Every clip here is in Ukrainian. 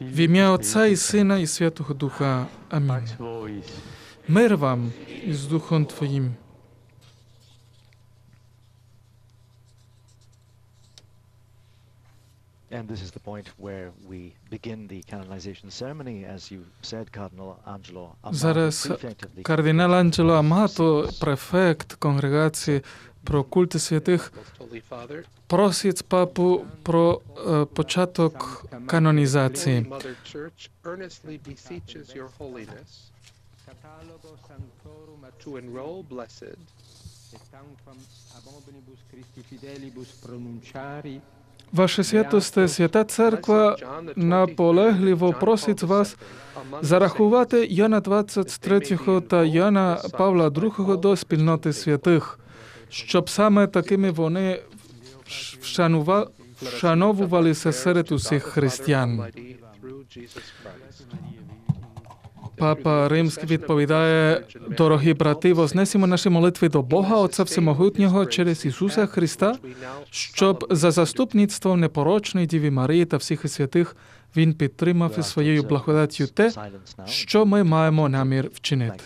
В ім'я Отця і Сина, і Святого Духа. Амінь. Мир вам і з Духом Твоїм. And this is the point where we begin the canonization ceremony, as you said, Cardinal Angelo Amato, Зараз prefect of the Кардинал Анджело Амато, префект конгрегації про культи святих, Holy Father, просить папу про е, початок канонізації. Holy Ваше святосте, свята церква наполегливо 23rd, John просить вас зарахувати Йона 23 та Йона Павла II до спільноти святих, щоб саме такими вони вшановувалися серед усіх християн. Папа Римський відповідає, дорогі брати, вознесімо наші молитви до Бога, Отця Всемогутнього, через Ісуса Христа, щоб за заступництвом непорочної Діві Марії та всіх святих Він підтримав із своєю благодаттю те, що ми маємо намір вчинити.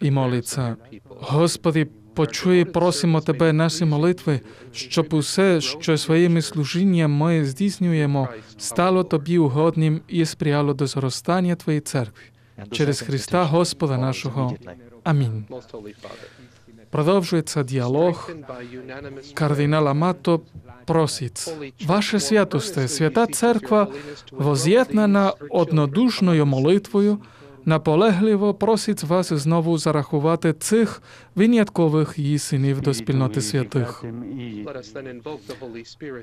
І молиться. Господи, почуй, просимо Тебе наші молитви, щоб усе, що своїми служінням ми здійснюємо, стало Тобі угодним і сприяло до зростання Твоєї церкви. Через Христа Господа нашого. Амінь. Продовжується діалог. Кардинал Амато просить, Ваше святосте, свята церква, воз'єднана однодушною молитвою. Наполегливо просить вас знову зарахувати цих виняткових її синів до спільноти святих.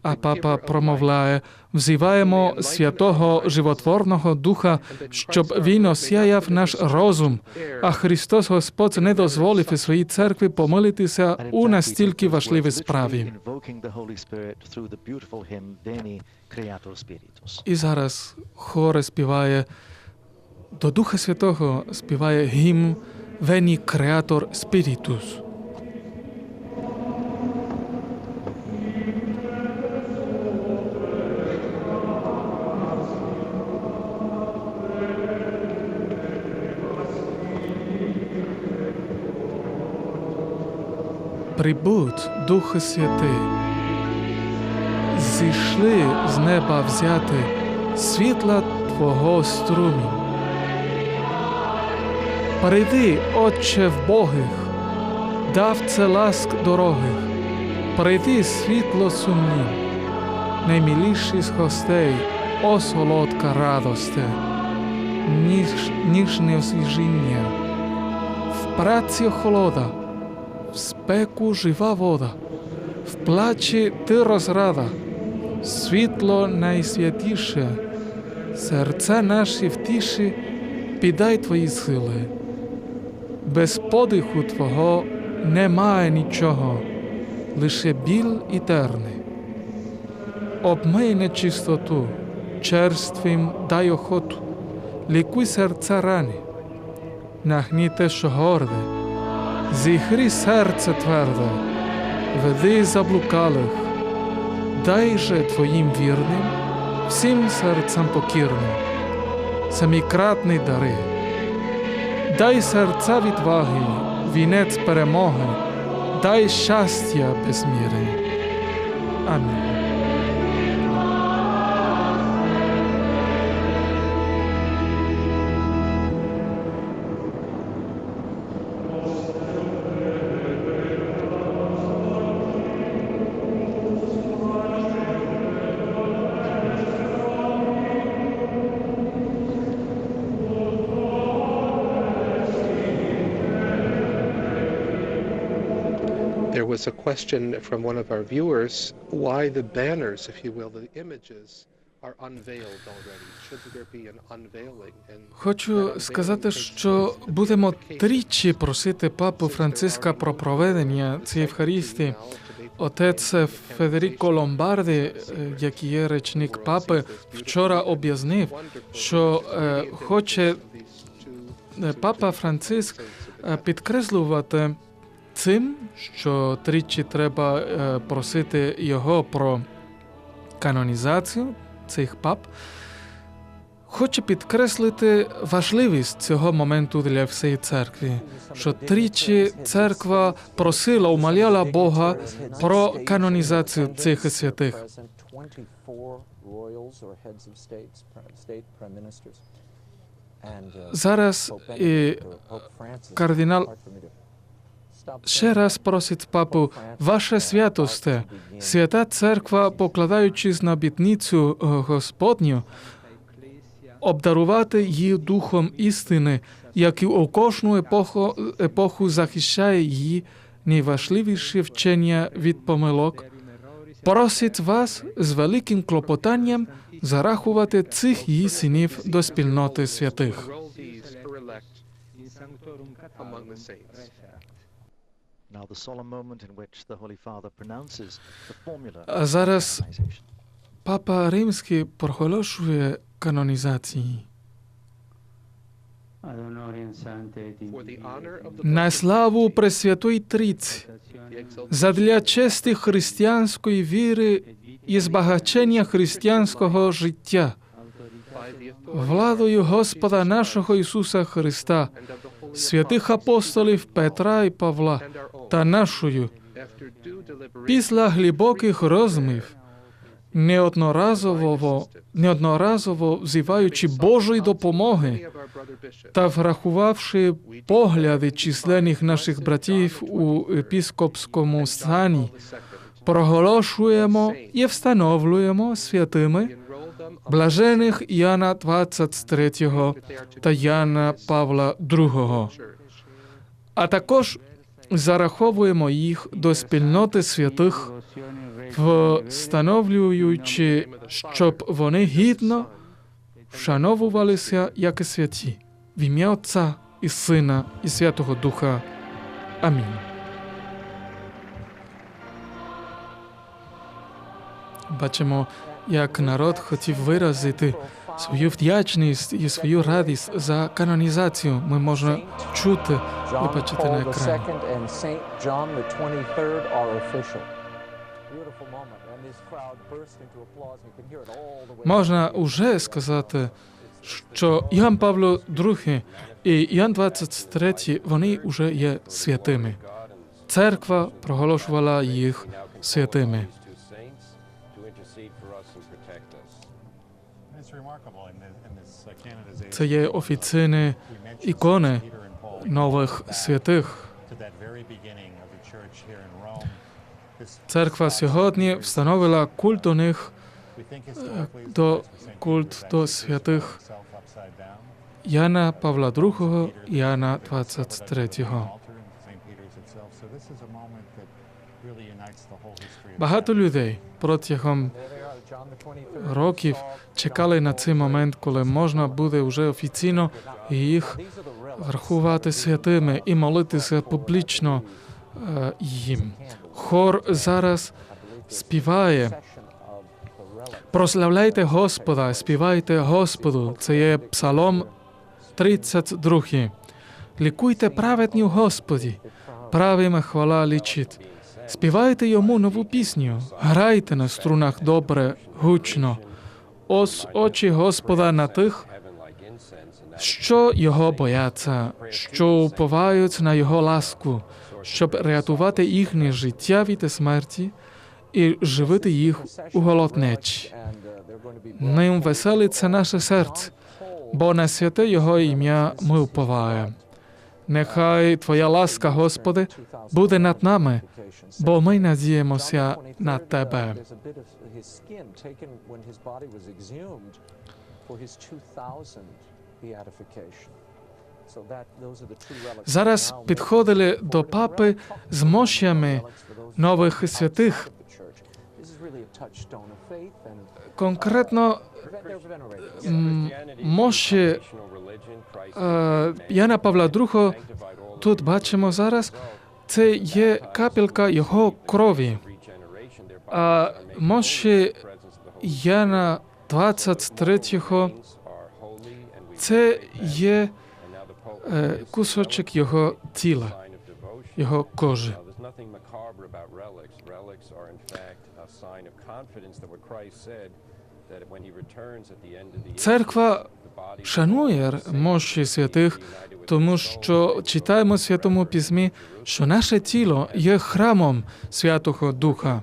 А папа промовляє: взиваємо святого животворного духа, щоб він осяяв наш розум. А Христос Господь не дозволив своїй церкві помилитися у настільки важливій справі. І зараз хор співає до Духа Святого співає гімн Вені Креатор Спірітус. Прибудь, Духе Святий, зійшли з неба взяти світла Твого струмінь. Прийди, Отче в Богих, дав це ласк дорогих, прийди світло сумнів, найміліші з гостей, о солодка радосте, ніж, ніжне освіжіння, в праці холода, в спеку жива вода, в плачі ти розрада, світло найсвятіше, серця наші втіші, піддай твої сили. Без подиху Твого немає нічого, лише біль і терни. Обмий нечистоту, черствим дай охоту, лікуй серця рани, нагні те, що горде, зігрі серце тверде, веди заблукалих, дай же Твоїм вірним, всім серцям покірним, самікратний дари. Дай серця відваги, вінець перемоги, дай щастя без міри. Амінь. Was a question from one of our viewers, why the banners, if you will, the images Хочу сказати, що будемо тричі просити папу Франциска про проведення цієї Євхаристії. Отець Федеріко Ломбарді, е, який є речник папи, вчора об'яснив, що е, хоче е, папа Франциск підкреслювати цим, що тричі треба е, просити його про канонізацію цих пап, хоче підкреслити важливість цього моменту для всієї церкви, що тричі церква просила, умоляла Бога про канонізацію цих святих. Зараз і кардинал ще раз просить папу, ваше святосте, свята церква, покладаючись на обітницю е, Господню, обдарувати її духом істини, який у кожну епоху, епоху захищає її найважливіші вчення від помилок, просить вас з великим клопотанням зарахувати цих її синів до спільноти святих. Among the saints. Referat. Now, the solemn moment in which the Holy Father pronounces the formula А зараз of canonization. Папа Римський проголошує канонізації. Ad honorem sanctae et For the honor of the На Blessed славу Пресвятої Трійці, задля честі християнської віри і збагачення християнського життя, владою Господа нашого Ісуса Христа, святих апостолів Петра і Павла та нашою, після глибоких розмів, неодноразово, неодноразово взиваючи Божої допомоги та врахувавши погляди численних наших братів у епіскопському стані, проголошуємо і встановлюємо святими блажених Яна 23 that they are to та Яна Павла II, а також зараховуємо їх до спільноти святих, встановлюючи, щоб вони гідно вшановувалися як і святі в ім'я Отця і Сина і Святого Духа. Амінь. Бачимо, як народ хотів виразити свою вдячність і свою радість за канонізацію. Ми можемо чути, John бачите на екрані. II and Saint John the 23rd are official. Beautiful moment, and this crowd burst into applause. You can hear it all the way. Можна уже сказати, що Іоанн Павло II і Іоанн 23 вони вже є святими. Церква проголошувала їх святими. Це є офіційні ікони нових святих. Церква сьогодні встановила культ до них, до культ до святих Яна Павла II і Яна 23. Багато людей протягом років чекали на цей момент, коли можна буде вже офіційно їх врахувати святими і молитися публічно е, їм. Хор зараз співає. Прославляйте Господа, співайте Господу. Це є Псалом 32. Лікуйте праведні в Господі, правим хвала лічить. Співайте йому нову пісню, грайте на струнах добре, гучно. Ось очі Господа на тих, що його бояться, що уповають на його ласку, щоб рятувати їхнє життя від смерті і живити їх у голоднечі. Ним веселиться наше серце, бо на святе Його ім'я ми уповаємо. Нехай Твоя ласка, Господи, буде над нами, бо ми надіємося на Тебе. There's a bit of his skin taken when his body was exhumed for his 2000 beatification. So that, those are the true relics. Зараз підходили до папи з мощами нових святих. Конкретно they're venerated. м, мощі е, Яна Павла II тут бачимо зараз. Це є капелька його крові. А мощі Яна 23 це є е, кусочок його тіла. його кожи. Nothing macabre about relics. Relics are, in fact, a sign of confidence that what Christ said, Церква шанує мощі святих, тому що читаємо в Святому Письмі, що наше тіло є храмом Святого Духа.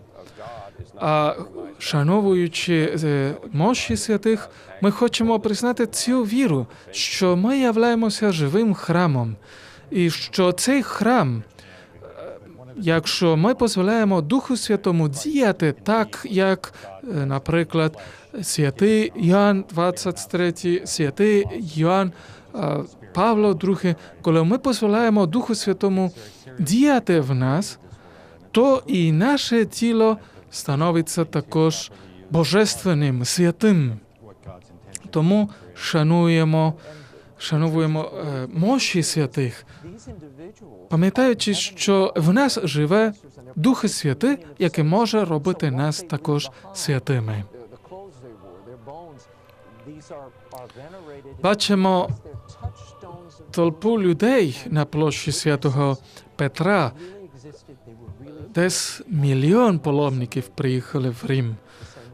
А шановуючи е, мощі святих, ми хочемо признати цю віру, що ми являємося живим храмом, і що цей храм, е, якщо ми дозволяємо Духу Святому діяти так, як, наприклад, святий Йоанн 23, святий Йоанн е, Павло II, коли ми дозволяємо Духу Святому діяти в нас, то і наше тіло становиться також божественним, святим. Тому шануємо, шануємо е, мощі святих, пам'ятаючи, що в нас живе Дух Святий, який може робити нас також святими. Бачимо толпу людей на площі святого Петра, десь мільйон паломників приїхали в Рим.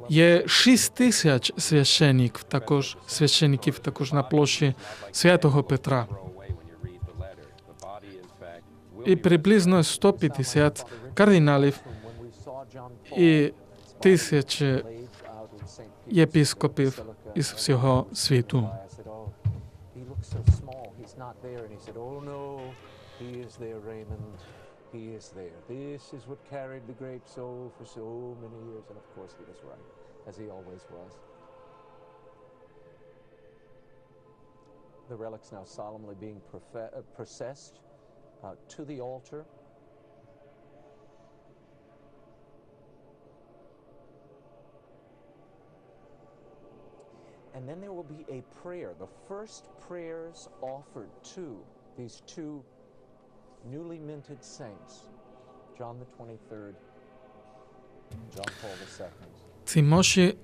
Є шість тисяч священників також, священників також на площі святого Петра. І приблизно 150 кардиналів when we saw John Paul і тисячі laid out in St. Peter's єпископів Basilica. із всього світу. I said, oh, he looks so small. He's not there. And he said, oh no, he is there, Raymond. He is there. This is what carried the great soul for so many years. And of course, he was right, as he always was. The relics now solemnly being profe- uh, processed uh, to the altar. And then there will be a prayer. The first prayers offered to these two newly minted saints, John the 23rd, John Paul II. Ці мощі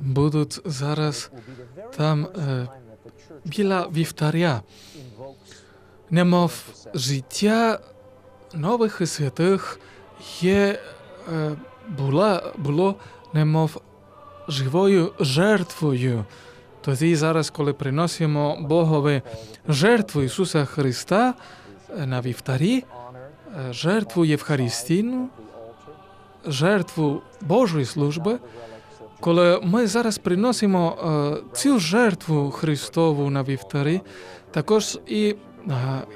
будуть зараз там е, біля вівтаря, немов життя нових і святих є, е, була, було немов живою жертвою. Тоді зараз, коли приносимо Богові жертву Ісуса Христа е, на вівтарі, е, жертву Євхаристійну, жертву Божої служби, коли ми зараз приносимо е, цю жертву Христову на вівтарі, також і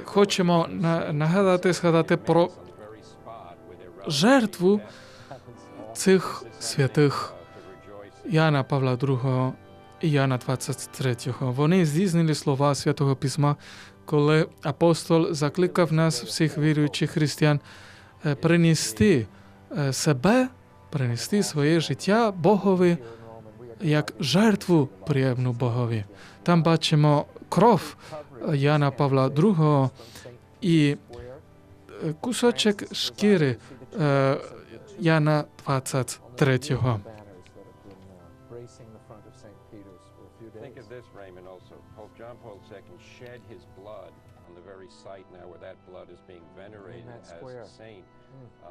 хочемо на- нагадати, згадати про жертву цих святих Яна Павла II і Яна 23. Вони здійснили слова Святого Письма, коли апостол закликав нас, всіх віруючих християн, е, принести е, себе, принести своє життя Богові як жертву приємну Богові. Там бачимо кров Яна Павла II і е, кусочок шкіри Яна 23. This, Raymond, also. Pope John Paul II shed his blood on the very site now where that blood is being venerated as a saint. Uh,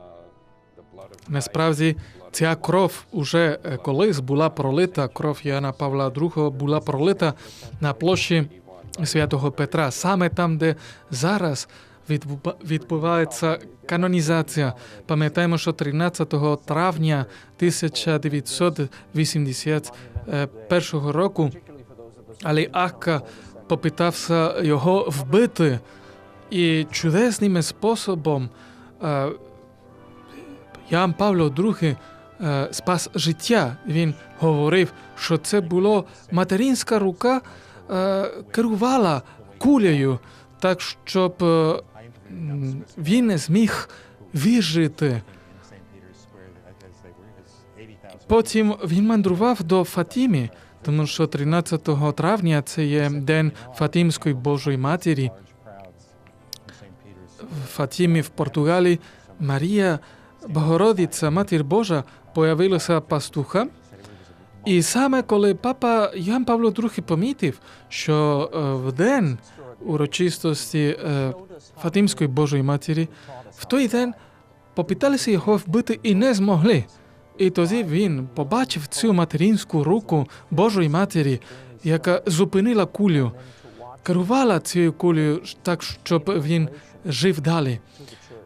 of Christ, Насправді, ця кров уже е, колись була пролита, кров Яна Павла II була пролита на площі святого Петра, саме там, де зараз відбувається канонізація. Пам'ятаємо, що 13 травня 1981 року Алі Акка попитався його вбити, і чудесним способом е, Ян Павло II е, спас життя. Він говорив, що це було материнська рука е, керувала кулею, так щоб він не зміг вижити. Потім він мандрував до Фатімі, тому що 13 травня це є день Фатімської Божої Матері. В Фатімі в Португалії Марія Богородиця, Матір Божа, появилася пастуха. І саме коли папа Ян Павло II помітив, що е, в день урочистості е, Фатимської Божої Матері, в той день попиталися його вбити і не змогли. І тоді він побачив цю материнську руку Божої Матері, яка зупинила кулю, керувала цією кулею так, щоб він жив далі.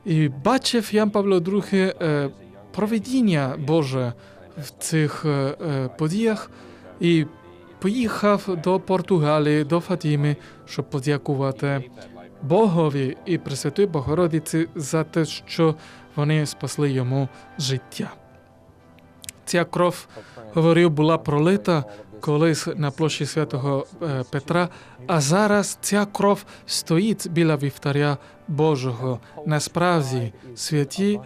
І бачив Ян Павло II е, проведіння Боже в цих е, е, подіях і поїхав до Португалії, до Фатіми, щоб подякувати Богові і Пресвятої Богородиці за те, що вони спасли йому життя. Ця кров, говорив, була пролита колись на площі святого е, Петра, а зараз ця кров стоїть біля вівтаря Божого. Насправді, святі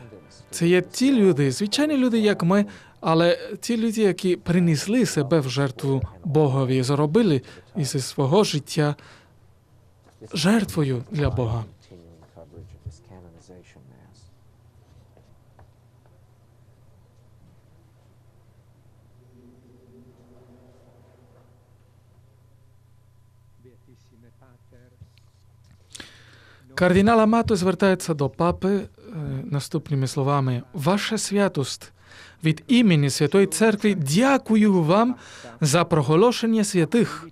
це є ті люди, звичайні люди, як ми, але ті люди, які принесли себе в жертву Богові, зробили із свого життя жертвою для Бога. Кардинал Амато звертається до папи е, наступними словами: Ваша святость від імені Святої Церкви дякую вам за проголошення святих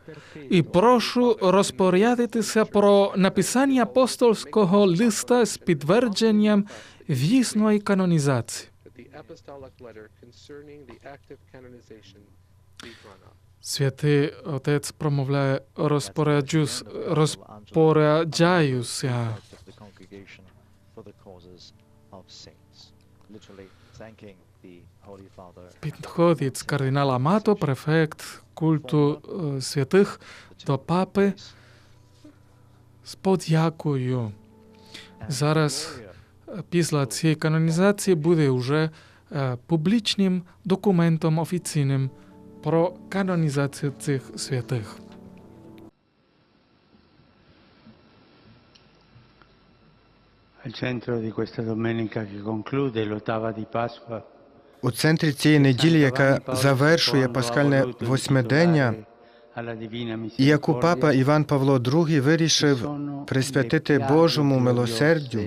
і прошу розпорядитися про написання апостольського листа з підтвердженням вісної канонізації. Святий Отець промовляє розпоряджусь, розпоряджаюся. Підходить кардинал Амато, префект культу е, святих, до папи з подякою. Зараз е, після цієї канонізації буде вже е, публічним документом офіційним про канонізацію цих святих. У центрі цієї неділі, яка завершує пасхальне восьмидення, і яку папа Іван Павло II вирішив присвятити Божому милосердю,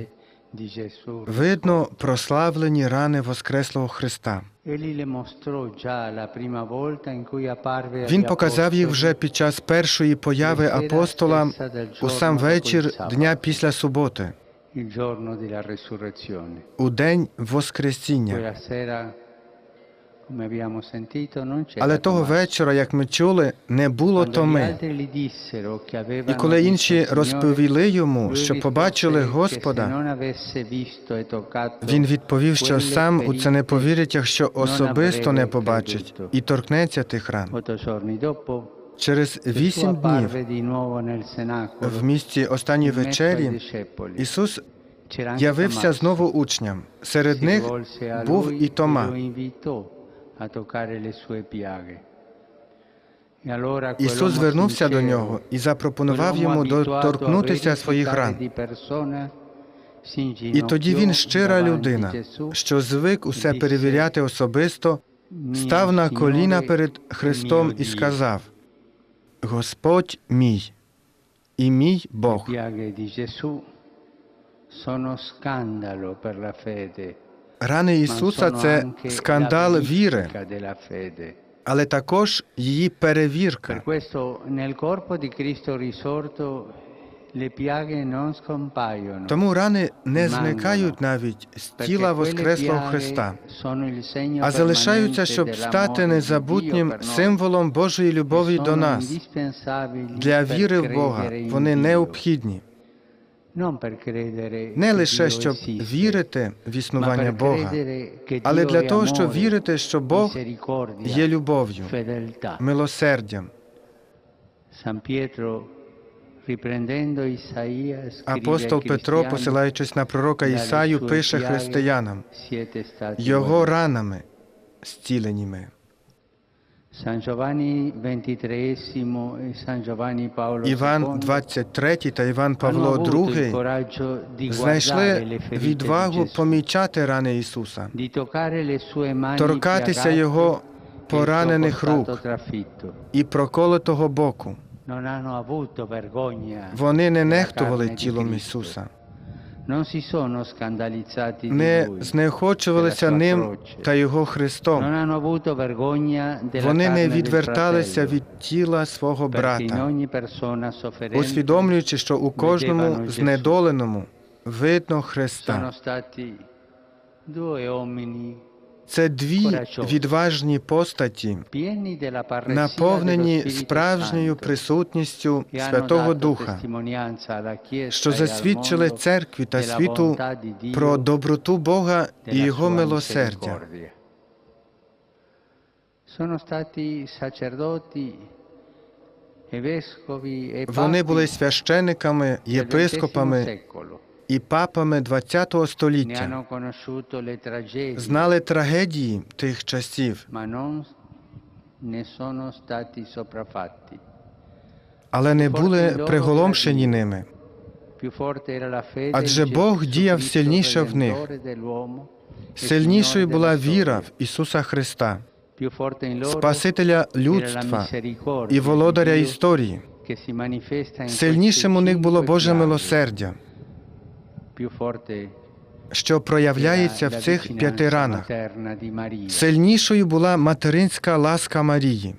видно прославлені рани Воскреслого Христа. Він показав їх вже під час першої появи апостола у сам вечір дня після суботи, у день Воскресіння. Але того вечора, як ми чули, не було томи. І коли інші розповіли йому, що побачили Господа, e він відповів, що сам у це не повірить, якщо особисто не побачить і торкнеться тих ран. Через вісім днів в місті ai вечері. Ісус явився знову учням. Серед них був і Тома. A toccare le sue piaghe. Ісус звернувся до нього і запропонував йому доторкнутися своїх ран. І тоді він, щира людина, що звик усе перевіряти особисто, став на коліна перед Христом і сказав: Господь мій і мій Бог. Рани Ісуса це скандал віри, але також її перевірка. Тому рани не зникають навіть з тіла Воскреслого Христа, а залишаються, щоб стати незабутнім символом Божої любові e до нас. Для віри в Бога вони необхідні не лише щоб вірити в існування Бога, але для того, щоб вірити, що Бог є любов'ю, милосердям. Апостол Петро, посилаючись на пророка «Dalle Ісаю, пише християнам його ранами зцілені ми. Іван II 23 та Іван Павло II знайшли відвагу помічати рани Ісуса, торкатися Його e поранених рук і проколотого боку. Вони не нехтували тілом. Ісуса, не знеохочувалися ним та Його Христом. Вони не відверталися від тіла свого брата, усвідомлюючи, що у кожному знедоленому видно Христа. Це дві відважні постаті, наповнені справжньою присутністю Святого Духа, що e засвідчили церкві та світу про доброту Бога і Його милосердя. e e Вони були священиками, єпископами. І папами ХХ століття. Знали трагедії тих часів, але не були приголомшені ними. Адже Бог діяв сильніше в них. E Сильнішою була віра в Ісуса Христа, Спасителя людства і володаря історії. Сильнішим у них було Боже милосердя, що проявляється в цих п'яти ранах. Сильнішою була материнська ласка Марії.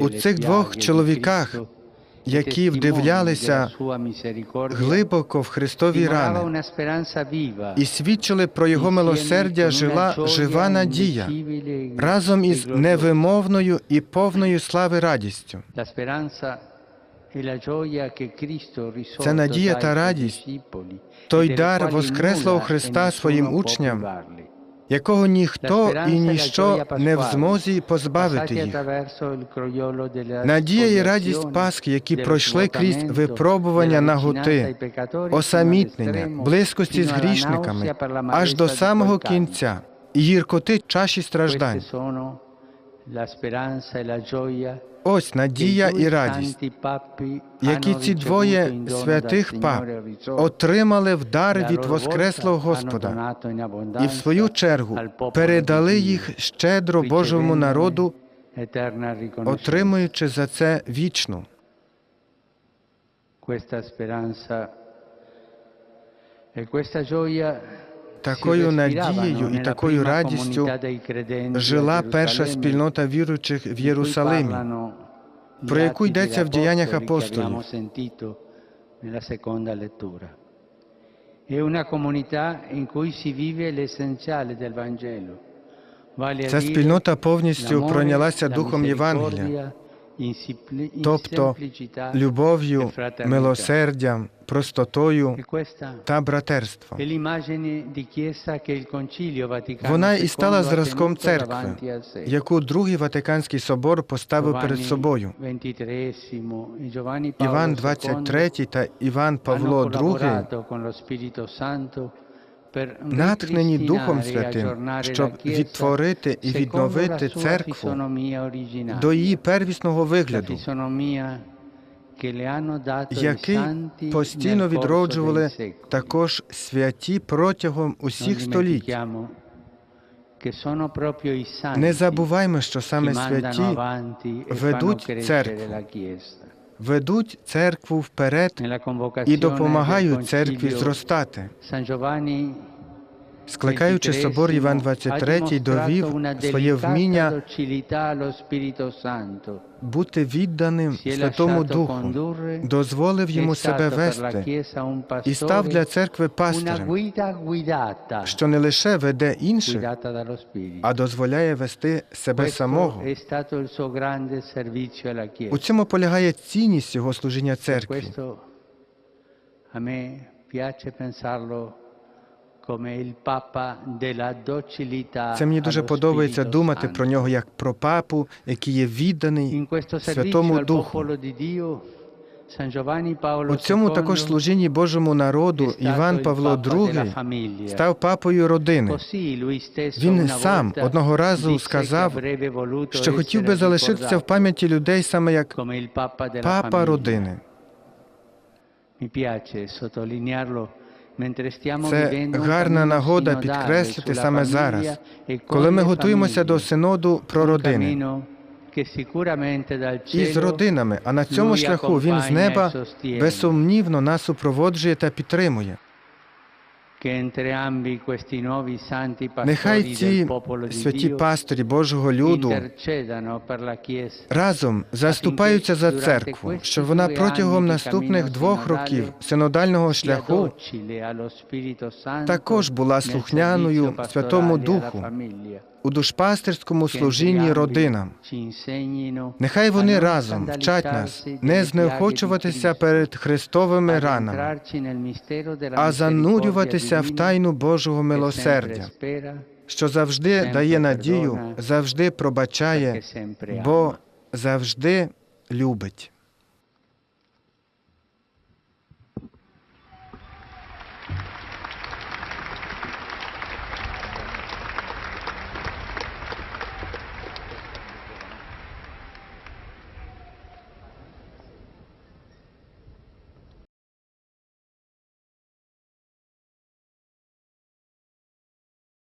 У цих двох чоловіках, які вдивлялися глибоко в Христові рани і свідчили про Його милосердя жила жива надія e разом із невимовною і повною слави радістю. Це надія та радість, той e дар Воскреслого e Христа своїм учням, якого ніхто і e ніщо не в змозі позбавити їх. Надія і радість Пасхи, які пройшли крізь випробування наготи, осамітнення, близькості з грішниками, аж до самого кінця, і гіркоти чаші страждань. Ось надія і радість, які ці двоє святих пап отримали в дар La від Воскреслого Господа, і в свою чергу передали їх щедро Божому народу, отримуючи за це вічну. Questa speranza e questa gioia Такою надією і такою радістю жила перша спільнота віруючих в Єрусалимі. про яку йдеться в діяннях апостолів. Ця спільнота повністю пройнялася Духом Євангелія, тобто любов'ю, e милосердям, простотою E та братерством. Вона і стала зразком церкви, яку Другий Ватиканський собор поставив перед собою. E Іван II XXIII та Іван Павло II, натхнені Духом e Святим, щоб відтворити і відновити церкву до її первісного вигляду, який постійно відроджували також святі протягом усіх століть. Не забуваймо, що саме святі e ведуть церкву. Ведуть церкву вперед і допомагають церкві зростати. Скликаючи собор Іван XXIII довів своє вміння бути відданим Святому Духу, дозволив йому себе вести і став для церкви пастирем, що не лише веде інших, а дозволяє вести себе самого. У цьому полягає цінність його служіння церкві. Це мені дуже подобається думати про нього як про папу, який є відданий Святому Духу. У цьому також служінні Божому народу Іван Павло II став папою родини. Він сам одного разу сказав, що хотів би залишитися в пам'яті людей саме як папа родини. Це гарна нагода підкреслити саме зараз, e коли ми готуємося до синоду про родини. і з родинами, а на цьому шляху він з e неба безсумнівно нас супроводжує та підтримує. Нехай ці святі пастирі Божого люду разом заступаються за церкву, щоб вона протягом наступних двох років синодального шляху також була слухняною Святому Духу у душпастерському служінні родинам. Нехай вони разом вчать нас не знеохочуватися перед Христовими ранами, а занурюватися в тайну Божого милосердя, що завжди дає надію, завжди пробачає, бо завжди любить.